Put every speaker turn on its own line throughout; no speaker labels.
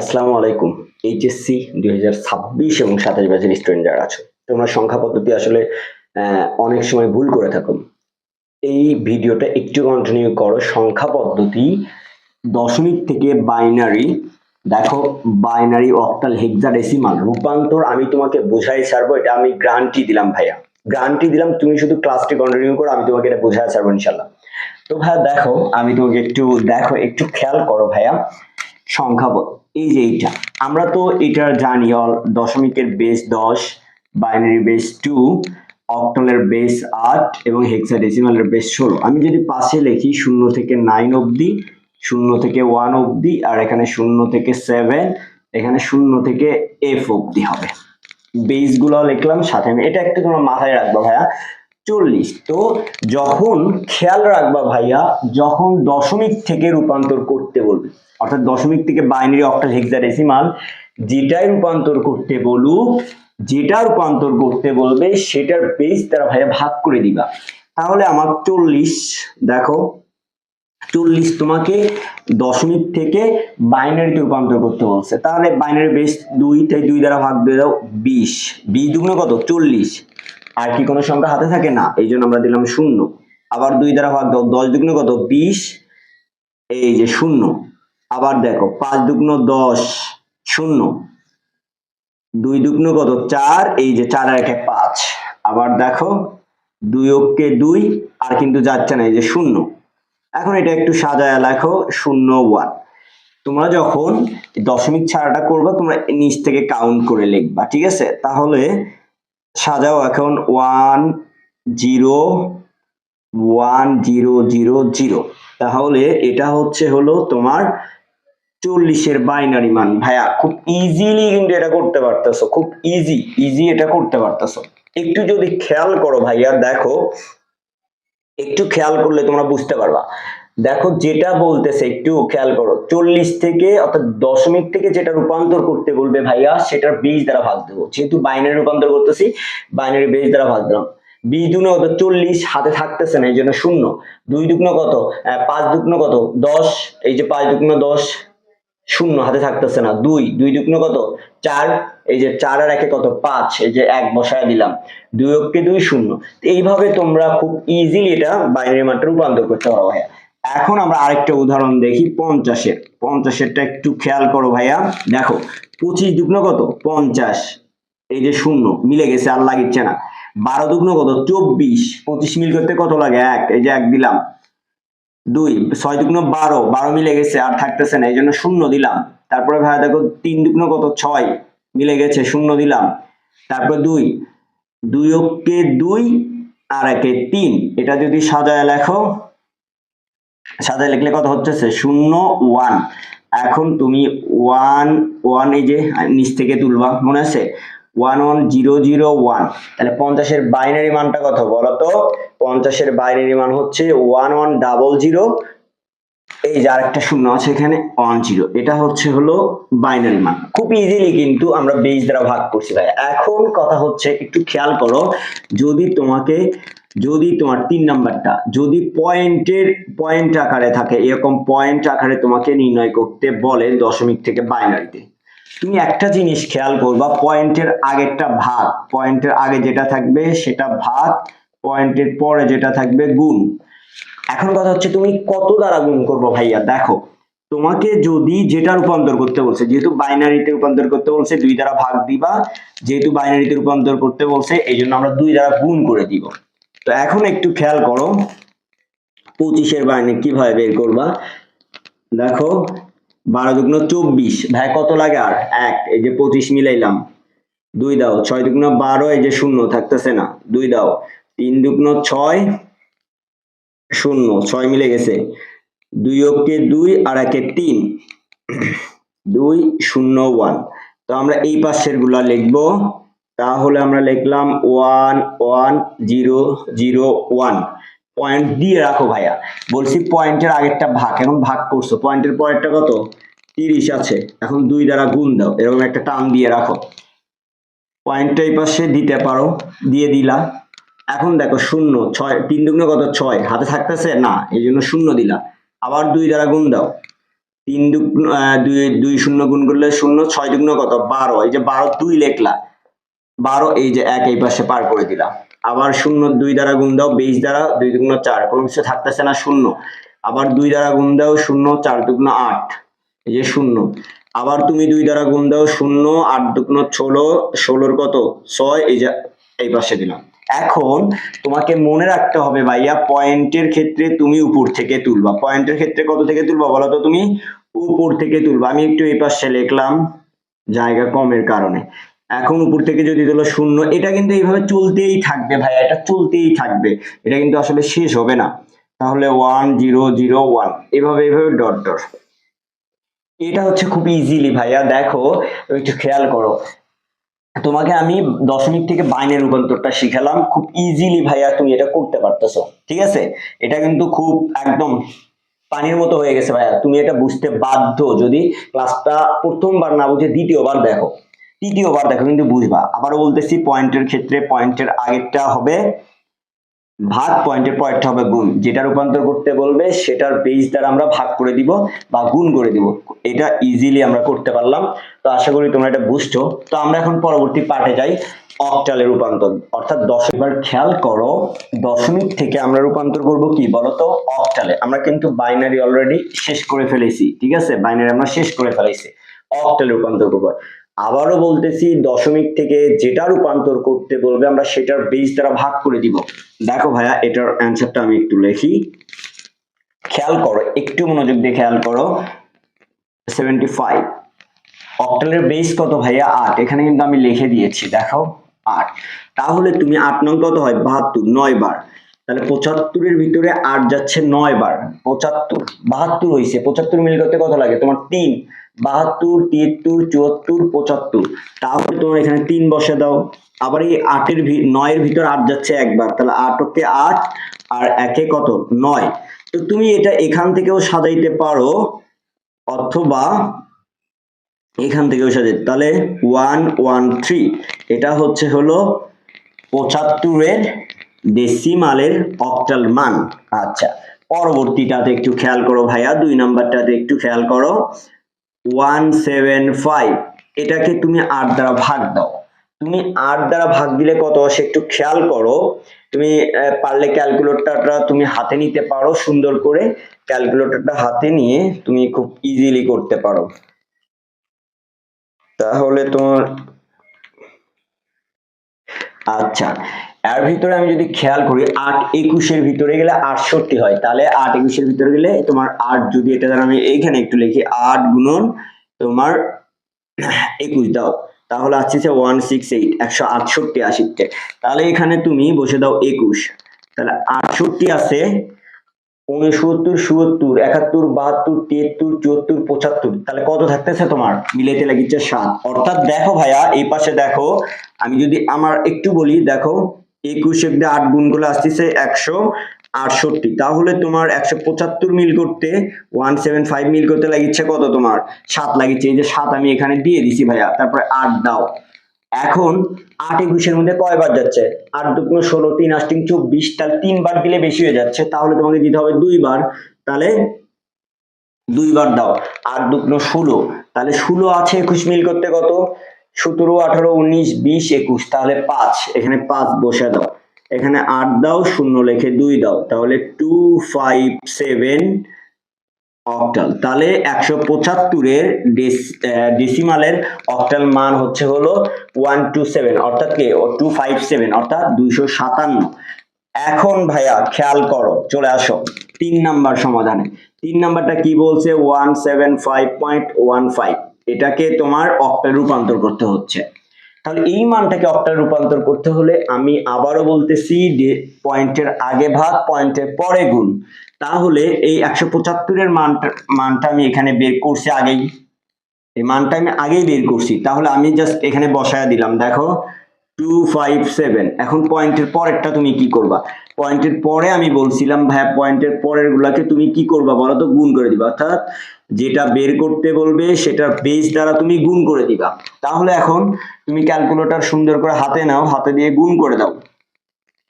আসসালামু আলাইকুম। এইচএসসি দুই হাজার ছাব্বিশ এবং সাতাশ ব্যাচের স্টুডেন্ট যারা আছো, তোমরা সংখ্যা পদ্ধতি আসলে অনেক সময় ভুল করে থাকো। এই ভিডিওটা একটু কন্টিনিউ করো। সংখ্যা পদ্ধতি দশমিক থেকে বাইনারি দেখো বাইনারি অক্টাল হেক্সাডেসিমাল রূপান্তর আমি তোমাকে বোঝাই ছাড়বো, এটা আমি গ্রান্টি দিলাম ভাইয়া। গ্রান্টি দিলাম, তুমি শুধু ক্লাসটি কন্টিনিউ করো, আমি তোমাকে এটা বোঝাই ছাড়বো ইনশাল্লাহ তো ভাইয়া দেখো, আমি তোমাকে একটু, দেখো, একটু খেয়াল করো ভাইয়া। সংখ্যা এই যে এইটা। আমরা তো এটা জানি অল দশমিকের বেস দশ বাইনারি বেস টু অক্টালের বেস আট, এবং হেক্সাডেসিমালের বেস ষোলো। আমি যদি পাশে লিখি, শূন্য থেকে নাইন অবধি, শূন্য থেকে ওয়ান অবধি, আর এখানে শূন্য থেকে সেভেন এখানে শূন্য থেকে এফ অবধি হবে। বেসগুলো লিখলাম, সাথে আমি এটা একটু তোমার মাথায় রাখবা ভাইয়া। চল্লিশ। তো যখন খেয়াল রাখবা ভাইয়া, যখন দশমিক থেকে রূপান্তর করতে বলবে, অর্থাৎ দশমিক থেকে বাইনারি অক্টাল হেক্সাডেসিমাল যেটাই রূপান্তর করতে বলুক, যেটা রূপান্তর করতে বলবে, সেটার বেস তারা ভাইয়া ভাগ করে দিবা। তাহলে আমার চল্লিশ, দেখো, চল্লিশ তোমাকে দশমিক থেকে বাইনারিতে রূপান্তর করতে বলছে। তাহলে বাইনারি বেস দুই, তাই দুই দ্বারা ভাগ দিয়ে দাও বিশ। বিশ দুগুণ কত? চল্লিশ। আর কি কোনো সংখ্যা হাতে থাকে? না, এই জন্য আমরা দিলাম শূন্য। আবার দুই দ্বারা ভাগ দাও দশ দুগুণ কত? বিশ। এই যে শূন্য। আবার দেখো, পাঁচ দুগুণ দশ, শূন্য। দুই দুগুণ কত? চার। এই যে চার আর একে পাঁচ। আবার দেখো, দুই অক্ষে দুই, আর কিন্তু যাচ্ছে না, এই যে শূন্য। এখন এটা একটু সাজায় লেখো, শূন্য ওয়ান। তোমরা যখন দশমিক ছাড়াটা করবে, তোমরা নিচ থেকে কাউন্ট করে লিখবা, ঠিক আছে? তাহলে সাজাও এখন one zero one zero zero zero তাহলে এটা হচ্ছে হলো তোমার চল্লিশের বাইনারি মান। ভাইয়া, খুব ইজিলি কিন্তু এটা করতে পারতেছো। খুব ইজি ইজি এটা করতে পারতেছো। একটু যদি খেয়াল করো ভাইয়া, দেখো। একটু খেয়াল করলে তোমরা বুঝতে পারবা। দেখো যেটা বলতেছে, একটু খেয়াল করো, চল্লিশ থেকে অর্থাৎ দশমিক থেকে যেটা রূপান্তর করতে বলবে ভাইয়া, সেটার বীজ দ্বারা ভাগ দেবো। যেহেতু বাইনারি রূপান্তর করতেছি বাইনারি বেজ দ্বারা ভাগ দিলাম। বিশ দুগুণ কত? চল্লিশ, হাতে থাকতেছে না, এই জন্য শূন্য। দুই দুগুণ কত? পাঁচ দুগুণ কত? দশ, এই যে পাঁচ দুগুণ দশ, শূন্য, হাতে থাকতেছে না। দুই দুই দুগুণ কত? চার, এই যে চার আর একে কত? পাঁচ, এই যে এক বসায় দিলাম। দুই অক্ষে দুই শূন্য। এইভাবে তোমরা খুব ইজিলি এটা বাইনারি মানটা রূপান্তর করতে পারো ভাইয়া। এখন আমরা আরেকটা উদাহরণ দেখি পঞ্চাশের। পঞ্চাশেরটা একটু খেয়াল করো ভাইয়া। দেখো, পঁচিশ দুগ্ন কত? পঞ্চাশ। এই যে শূন্য, মিলে গেছে, আর লাগিচ্ছে না। বারো দুগ্ন কত? চব্বিশ। পঁচিশ মিল করতে কত লাগে? এক। এই যে এক দিলাম। দুই, ছয় দুগ্ন বারো। বারো মিলে গেছে, আর থাকতেছে না, এই জন্য শূন্য দিলাম। তারপরে ভাইয়া দেখো, তিন দুগ্ন কত? ছয়। মিলে গেছে, শূন্য দিলাম। তারপর দুই দুই অক্ষে দুই, আর একে তিন। এটা যদি সাজায় লেখো সাজায় লিখলে কত হচ্ছে? শূন্য ওয়ান এখন তুমি ওয়ান ওয়ান এই যে নিচ থেকে তুলবা, মনে আছে? One one zero zero one তাহলে পঞ্চাশের বাইনারি মানটা কত বলো তো পঞ্চাশের বাইনারি মান হচ্ছে ওয়ান ওয়ান ডাবল জিরো এই যে আরেকটা শূন্য আছে এখানে ওয়ান জিরো এটা হচ্ছে হলো বাইনারি মান। খুব ইজিলি কিন্তু আমরা বেজ দ্বারা ভাগ করছি ভাই এখন কথা হচ্ছে, একটু খেয়াল করো, যদি তোমাকে যদি তোমার তিন নাম্বারটা, যদি পয়েন্টের, পয়েন্ট আকারে থাকে, এরকম পয়েন্ট আকারে তোমাকে নির্ণয় করতে বলে দশমিক থেকে বাইনারিতে। তুমি একটা জিনিস খেয়াল করবা, পয়েন্টের আগেরটা ভাগ, পয়েন্টের আগে যেটা থাকবে সেটা ভাগ, পয়েন্টের পরে যেটা থাকবে গুণ। এখন কথা হচ্ছে তুমি কত দ্বারা গুণ করব ভাইয়া? দেখো, তোমাকে যদি যেটা রূপান্তর করতে বলছে, যেহেতু বাইনারিতে রূপান্তর করতে বলছে, দুই দ্বারা ভাগ দিবা, যেহেতু বাইনারিতে রূপান্তর করতে বলছে এই জন্য আমরা দুই দ্বারা গুণ করে দিব। তো এখন একটু খেয়াল করো। পঁচিশের বাইনারি কীভাবে বের করবা? দেখো, বারো দুগুণ চব্বিশ। ভাই, কত লাগে আর? এক, এই যে পঁচিশ মিলাইলাম। দুই দাও, ছয় দুগুণ বারো, এই যে শূন্য, থাকতেছে না। দুই দাও, তিন দুগুণ ছয়, শূন্য, ছয় মিলে গেছে। দুই অক্ষে দুই, আর একে তিন। দুই, শূন্য, ওয়ান। তো আমরা এই পাশেরগুলা লিখব। তাহলে আমরা লিখলাম one one zero zero one point দিয়ে রাখো ভাইয়া। বলছি পয়েন্টের আগেরটা ভাগ, এখন ভাগ করছ। পয়েন্টের পরেরটা কত? তিরিশ আছে। এখন দুই দ্বারা গুণ দাও। এরকম একটা টান দিয়ে রাখো। পয়েন্টটা এই পাশে দিতে পারো, দিয়ে দিলা। এখন দেখো শূন্য, ছয়, তিন দুগুণে কত? ছয়। হাতে থাকতেছে? না, এই জন্য শূন্য দিলা। আবার দুই দ্বারা গুণ দাও। তিন দুগুণ দুই দুই শূন্য গুণ করলে শূন্য, ছয় দুগুণ কত? বারো। এই যে বারো দুই লেখলা। বারো, এই যে এক, এই পাশে পার করে দিলাম। আবার শূন্য, দুই দ্বারা গুণ দাও, বেশ দ্বারা দুই দুগুণ চার, কোনো কিছু থাকতেছে না, শূন্য। আবার দুই দ্বারা গুণ দাও, শূন্য, চার দুগুণ আট, এই যে শূন্য। আবার তুমি দুই দ্বারা গুণ দাও, শূন্য, আট দুগুণ ষোলো, ষোলোর কত? ছয়, এই যে এই পাশে দিলাম। এখন তোমাকে মনে রাখতে হবে ভাইয়া, পয়েন্টের ক্ষেত্রে তুমি উপর থেকে তুলবা। পয়েন্টের ক্ষেত্রে কত থেকে তুলবা বলো তো তুমি? উপর থেকে তুলবা। আমি একটু এই পাশে লিখলাম জায়গা কমের কারণে। এখন উপর থেকে যদি তোলো শূন্য, এটা কিন্তু এইভাবে চলতেই থাকবে ভাইয়া, এটা চলতেই থাকবে, এটা কিন্তু আসলে শেষ হবে না। তাহলে ওয়ান জিরো জিরো ওয়ান এভাবে এভাবে ডট ডট এটা হচ্ছে খুব ইজিলি ভাইয়া, দেখো, একটু খেয়াল করো। তোমাকে আমি দশমিক থেকে বাইনের রূপান্তরটা শিখালাম, খুব ইজিলি ভাইয়া তুমি এটা করতে পারতেছো, ঠিক আছে? এটা কিন্তু খুব একদম পানির মতো হয়ে গেছে ভাইয়া, তুমি এটা বুঝতে বাধ্য যদি ক্লাসটা প্রথমবার না বুঝে দ্বিতীয়বার দেখো। তৃতীয়বার দেখো কিন্তু বুঝবা। আবারও বলতেছি, পয়েন্টের ক্ষেত্রে পয়েন্টের আগেরটা হবে, ভাগ পয়েন্টের পরেরটা হবে গুণ। যেটা রূপান্তর করতে বলবে, সেটার বেস দ্বারা আমরা ভাগ করে দিব বা গুণ করে দিব। এটা ইজিলি আমরা করতে পারলাম। তো আশা করি তোমরা এটা বুঝছ। তো আমরা এখন পরবর্তী পার্টে যাই অক্টালে রূপান্তর। অর্থাৎ দশ এবার খেয়াল করো, দশমিক থেকে আমরা রূপান্তর করব কি বলতো? অক্টালে আমরা কিন্তু বাইনারি অলরেডি শেষ করে ফেলেছি, ঠিক আছে? বাইনারি আমরা শেষ করে ফেলেছি। অক্টালে রূপান্তর করব। আবারও বলতেছি, দশমিক থেকে যেটা রূপান্তর করতে বলবে, আমরা সেটার বেস দ্বারা ভাগ করে দিব। দেখো ভাইয়া, এটার অ্যান্সারটা আমি একটু লিখি। খেয়াল করো, একটু মনোযোগ দিয়ে খেয়াল করো। সেভেন্টি ফাইভ অক্টালের বেস কত ভাইয়া? আট। এখানে কিন্তু আমি লিখে দিয়েছি, দেখো, আট। তাহলে তুমি আট নং কত হয়? বাহাত্তর, নয় বার। তাহলে পঁচাত্তরের ভিতরে আট যাচ্ছে নয় বার। পঁচাত্তর, বাহাত্তর হয়েছে পঁচাত্তর মিল করতে কত লাগে? তোমার তিন। বাহাত্তর, তিয়াত্তর, চুয়াত্তর, পঁচাত্তর। তাহলে তোমার এখানে তিন বসে দাও। আবার এই আটের নয়ের ভিতর আট যাচ্ছে একবার। তাহলে আট ওকে আট, আর একে কত? নয়। তো তুমি এটা এখান থেকেও সাজাইতে পারো, অথবা এখান থেকেও সাজাইতে তাহলে ওয়ান ওয়ান, থ্রি। এটা হচ্ছে হলো পঁচাত্তরের ডেসিমালের অক্টাল মান। আচ্ছা পরবর্তীটাতে একটু খেয়াল করো ভাইয়া। দুই নাম্বারটাতে একটু খেয়াল করো। ওয়ান সেভেন ফাইভ এটাকে তুমি আট দ্বারা ভাগ দাও। তুমি আট দ্বারা ভাগ দিলে কত আসে একটু খেয়াল করো। তুমি পারলে ক্যালকুলেটরটা তুমি হাতে নিতে পারো, সুন্দর করে ক্যালকুলেটরটা হাতে নিয়ে তুমি খুব ইজিলি করতে পারো। তাহলে তোমার আচ্ছা এর ভিতরে আমি যদি খেয়াল করি, আট একুশের ভিতরে গেলে আটষট্টি হয়। তাহলে আট একুশের ভিতরে গেলে তোমার আট যদি এটা দ্বারা আমি এইখানে একটু লিখি, আট গুণন তোমার একুশ দাও। তাহলে আসছে ওয়ান সিক্স এইট একশো আটষট্টি, আশিতে। তাহলে এখানে তুমি বসে দাও একুশ। তাহলে আটষট্টি আছে, উনসত্তর সুয়াত্তর একাত্তর, বাহাত্তর তিয়াত্তর চুয়াত্তর, পঁচাত্তর। তাহলে কত থাকতেছে তোমার? মিলাইতে লাগিচ্ছে সাত। অর্থাৎ দেখো ভাইয়া, এই পাশে দেখো, আমি যদি আমার একটু বলি, দেখো একুশ দিয়ে আট গুণ করে আসতেছে একশো আটষট্টি। তাহলে তোমার একশো পঁচাত্তর মিল করতে ওয়ান সেভেন ফাইভ মিল করতে লাগিচ্ছে কত তোমার? সাত লাগিচ্ছে। এই যে সাত আমি এখানে দিয়ে দিছি ভাইয়া, তারপরে আট দাও। এখন আট একুশের মধ্যে কয়বার যাচ্ছে? আট দুগুণ ষোলো, তিন আষ্টিং চব্বিশ। তাহলে তিনবার দিলে বেশি হয়ে যাচ্ছে। তাহলে তোমাকে দিতে হবে দুইবার তাহলে দুইবার দাও। আট দুগুণ ষোলো। তাহলে ষোলো আছে একুশ মিল করতে কত? সতেরো, আঠারো, উনিশ, বিশ, একুশ, তাহলে পাঁচ। এখানে পাঁচ বসে দাও। এখানে আট দাও, শূন্য লেখে দুই দাও। তাহলে টু ফাইভ সেভেন অক্টাল তাহলে একশো পঁচাত্তরের ডেসিমালের অক্টাল মান হচ্ছে হলো ওয়ান টু সেভেন অর্থাৎ কি? টু ফাইভ সেভেন অর্থাৎ দুইশো সাতান্ন। এখন ভাইয়া খেয়াল করো, চলে আসো। তিন নাম্বার সমাধানে। তিন নাম্বারটা কি বলছে? One seven five point one five এটাকে তোমার অক্টাল রূপান্তর করতে হচ্ছে। তাহলে এই মানটাকে অক্টাল রূপান্তর করতে হলে আমি আবারও বলতেছি পয়েন্টের আগে ভাগ, পয়েন্টের পরে গুণ। তাহলে এই একশো পঁচাত্তরের মানটা মানটা আমি এখানে বের করছি আগেই। এই মানটা আমি আগেই বের করছি। তাহলে আমি জাস্ট এখানে বসায় দিলাম। দেখো টু ফাইভ সেভেন এখন পয়েন্টের পরেরটা তুমি কি করবা? পয়েন্টের পরে আমি বলছিলাম ভাইয়া পয়েন্টের পরের গুলাকে তুমি কি করবা বলো তো? গুণ করে দিবা। অর্থাৎ যেটা বের করতে বলবে সেটার বেস দ্বারা তুমি গুণ করে দিবা। তাহলে এখন তুমি ক্যালকুলেটর সুন্দর করে হাতে নাও, হাতে দিয়ে গুণ করে দাও।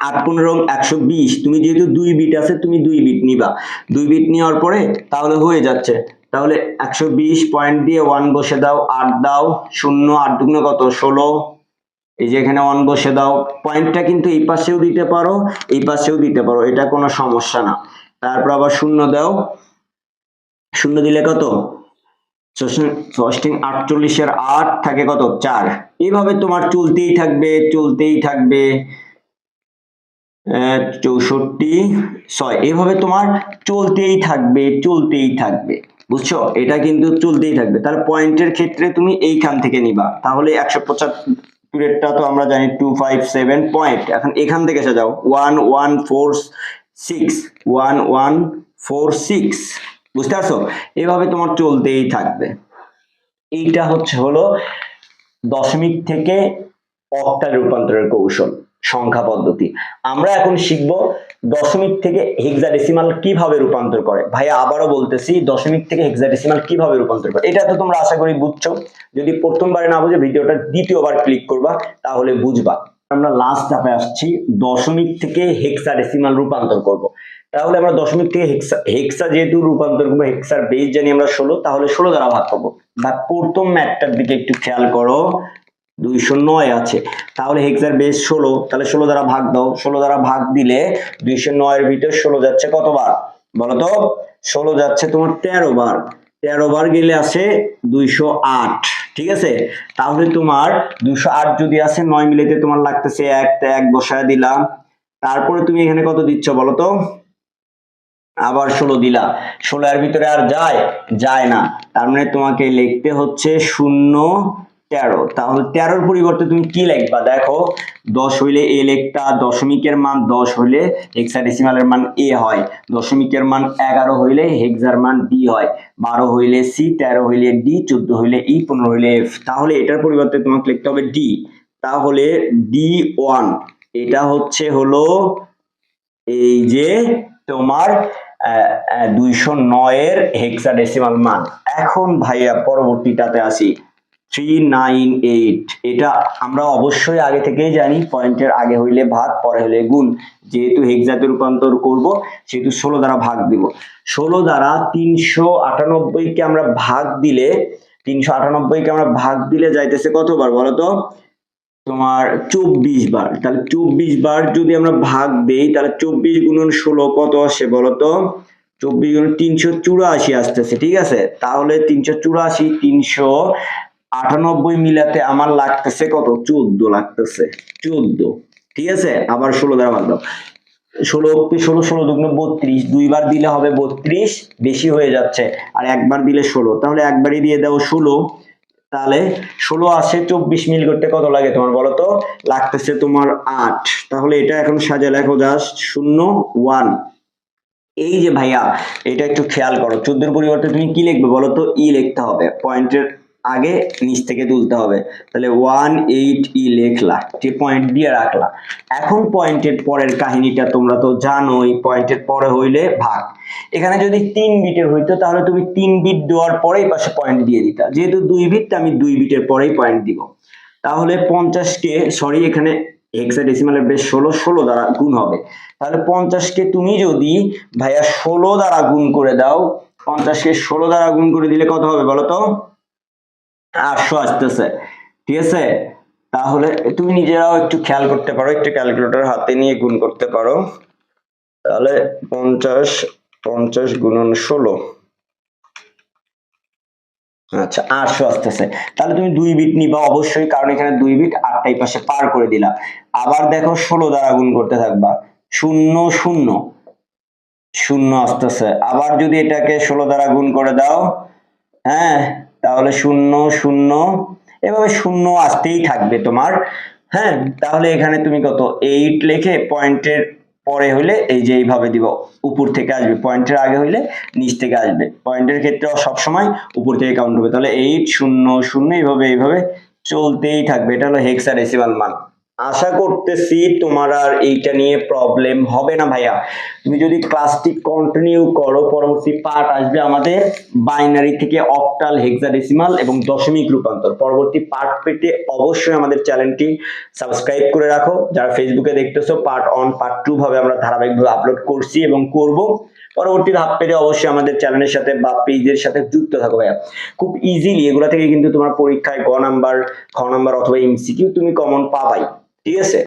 আট, পনেরো, একশো বিশ, তুমি যেহেতু দুই বিট আছে, তুমি দুই বিট নিবা। দুই বিট নেওয়ার পরে তাহলে হয়ে যাচ্ছে। তাহলে একশো বিশ পয়েন্ট দিয়ে ওয়ান বসে দাও, আট দাও, শূন্য, আট দুগুণ কত? ষোলো এই যে এখানে ওয়ান বসে দাও। পয়েন্টটা কিন্তু এই পাশেও দিতে পারো, এই পাশেও দিতে পারো, এটা কোনো সমস্যা না। তারপর আবার শূন্য দাও। শূন্য দিলে কত? ফস্টিং আটচল্লিশের আট থাকে কত? চার। এইভাবে তোমার চলতেই থাকবে চলতেই থাকবে। চৌষট্টি, ছয়। এভাবে তোমার চলতেই থাকবে চলতেই থাকবে। বুঝছ? এটা কিন্তু চলতেই থাকবে। তাহলে পয়েন্টের ক্ষেত্রে তুমি এইখান থেকে নিবা। তাহলে একশো পঁচাত্তরেরটা তো আমরা জানি টু ফাইভ সেভেন পয়েন্ট এখন এখান থেকে সাজাও one one four six one one four six বুঝতে পারছ? এভাবে তোমার চলতেই থাকবে। এইটা হচ্ছে হলো দশমিক থেকে অক্টাল রূপান্তরের কৌশল। সংখ্যা পদ্ধতি। আমরা এখন শিখব দশমিক থেকে হেক্সাডেসিমাল কীভাবে রূপান্তর করে। ভাইয়া আবারও বলতেছি, দশমিক থেকে হেক্সাডেসিমাল কীভাবে রূপান্তর করে। এটা তো তোমরা আশা করি বুঝছ। যদি প্রথমবারে না বুঝে ভিডিওটা দ্বিতীয়বার ক্লিক করবা, তাহলে বুঝবা। আমরা লাস্ট ধাপে আসছি, দশমিক থেকে হেক্সাডেসিমাল রূপান্তর করব। তাহলে আমরা দশমিক থেকে হেক্সা হেক্সা যেহেতু রূপান্তর করব হেক্সার বেস জানি আমরা ষোলো, তাহলে ষোলো দ্বারা ভাগ করব। বা প্রথম ম্যাটটার দিকে একটু খেয়াল করো। দুইশো নয় আছে। তাহলে হেক্সার বেস ষোলো, তাহলে ষোলো দ্বারা ভাগ দাও। ষোলো দ্বারা ভাগ দিলে দুইশো নয়ের ভিতর ষোলো যাচ্ছে কতবার? বলো তো ষোলো যাচ্ছে তোমার তেরো বার তেরো বার গেলে আছে দুইশো আট, ঠিক আছে? তাহলে তোমার দুইশো আট যদি আসে নয় মিলেতে তোমার লাগতেছে এক, তা এক বসায় দিলাম। তারপরে তুমি এখানে কত দিচ্ছ বলো তো আবার ষোলো দিলা। ষোলো এর ভিতরে আর যায়? যায় না। তার মানে তোমাকে লিখতে হচ্ছে শূন্য তেরো। তাহলে তেরোর পরিবর্তে তুমি কি লিখবা? দেখো, দশ হইলে এ লেখটা দশমিকের মান দশ হইলে হেক্সাডেসিমালের মান এ হয়। দশমিকের মান এগারো হইলে হেক্সার মান ডি হয়। বারো হইলে সি তেরো হইলে ডি চোদ্দ হইলে ই পনেরো হইলে এফ তাহলে এটার পরিবর্তে তোমাকে লিখতে হবে ডি তাহলে ডি ওয়ান এটা হচ্ছে হলো এই যে তোমার দুইশো নয়ের হেক্সাডেসিমাল মান। এখন ভাইয়া পরবর্তীটাতে আসি। থ্রি নাইন এইট এটা আমরা অবশ্যই আগে থেকেই জানি, পয়েন্টের আগে হইলে ভাগ, পরে হইলে গুণ। যেহেতু হেক্সাতে রূপান্তর করব, সেহেতু ষোলো দ্বারা ভাগ দিব। ষোলো দ্বারা তিনশো আটানব্বইকে আমরা ভাগ দিলে, তিনশো আটানব্বইকে আমরা ভাগ দিলে যাইতেছে কতবার বলো তো তোমার চব্বিশ বার। তাহলে চব্বিশ বার যদি আমরা ভাগ দেই, তাহলে চব্বিশ গুণন ষোলো কত আসে বলতো? চব্বিশ গুণন তিনশো চুরাশি আসতেছে, ঠিক আছে? তাহলে তিনশো চুরাশি, তিনশো আটানব্বই মিলাতে আমার লাগতেছে কত? চোদ্দ লাগতেছে। চোদ্দ। ঠিক আছে? আবার ষোলো দ্বারা ভাগ দাও। ষোলো ষোলো ষোলো দুগুণ বত্রিশ। দুইবার দিলে হবে বত্রিশ, বেশি হয়ে যাচ্ছে। আর একবার দিলে ষোলো। তাহলে একবারই দিয়ে দাও ষোলো। তাহলে ষোলো আসে চব্বিশ মিল করতে কত লাগে তোমার বলো তো? লাগতেছে তোমার আট। তাহলে এটা এখন সাজে লেখো জাস্ট শূন্য ওয়ান এই যে ভাইয়া, এটা একটু খেয়াল করো। চোদ্দোর পরিবর্তে তুমি কি লিখবে বলো তো? ই লিখতে হবে। পয়েন্টের আগে নিচ থেকে তুলতে হবে। তাহলে ওয়ান এইট ই লেখলা পয়েন্ট দিয়ে রাখলা। এখন পয়েন্টের পরের কাহিনীটা তোমরা তো জানোই পয়েন্টের পরে হইলে ভাগ। এখানে যদি তিন বিটের হইতো, তাহলে তুমি তিন বিট দেওয়ার পরেই পাশে পয়েন্ট দিয়ে দিতা। যেহেতু দুই বিট আমি দুই বিটের পরেই পয়েন্ট দিব। তাহলে পঞ্চাশকে সরি এখানে হেক্সাডেসিমালের বেশ ষোলো ষোলো দ্বারা গুণ হবে। তাহলে পঞ্চাশকে তুমি যদি ভাইয়া ষোলো দ্বারা গুণ করে দাও পঞ্চাশকে ষোলো দ্বারা গুণ করে দিলে কত হবে বলো তো? আটশো আসতেছে। ঠিক আছে? তাহলে তুমি নিজেরাও একটু খেয়াল করতে পারো, একটু ক্যালকুলেটর হাতে নিয়ে গুণ করতে পারো। তাহলে পঞ্চাশ পঞ্চাশ গুণন ষোলো। আচ্ছা আটশো আসতেছে। তাহলে তুমি দুই বিট নিবা অবশ্যই, কারণ এখানে দুই বিট আটটাই পাশে পার করে দিলা আবার দেখো ষোলো দ্বারা গুণ করতে থাকবা। শূন্য শূন্য। শূন্য আসতেছে। আবার যদি এটাকে ষোলো দ্বারা গুণ করে দাও হ্যাঁ তাহলে শূন্য শূন্য, এভাবে শূন্য আসতেই থাকবে তোমার। হ্যাঁ তাহলে এখানে তুমি কত? এইট লেখে পয়েন্টের পরে হইলে এই যে এইভাবে দিব, উপর থেকে আসবে। পয়েন্টের আগে হইলে নিচ থেকে আসবে। পয়েন্টের ক্ষেত্রে সবসময় উপর থেকে কাউন্ট হবে তাহলে এইট শূন্য শূন্য, এইভাবে এইভাবে চলতেই থাকবে। এটা হলো হেক্সাডেসিমাল মান। আশা করতেছি তোমার আর এইটা নিয়ে প্রবলেম হবে না ভাইয়া। তুমি যদি ক্লাসটি কন্টিনিউ করো, পরবর্তী পার্ট আসবে আমাদের বাইনারি থেকে অক্টাল হেক্সাডেসিমাল এবং দশমিক রূপান্তর। পরবর্তী পার্ট পেতে অবশ্যই আমাদের চ্যানেলটি সাবস্ক্রাইব করে রাখো। যারা ফেসবুকে দেখতেছো পার্ট অন পার্ট টু ভাবে আমরা ধারাবাহিকভাবে আপলোড করছি এবং করব। পরবর্তী ধাপ পেতে অবশ্যই আমাদের চ্যানেলের সাথে বা পেজের সাথে যুক্ত থাকো ভাইয়া। খুব ইজিলি এগুলা থেকে কিন্তু তোমার পরীক্ষায় গ নাম্বার খ নাম্বার অথবা এমসিকিউ তুমি কমন পাবাই। ঠিক আছে?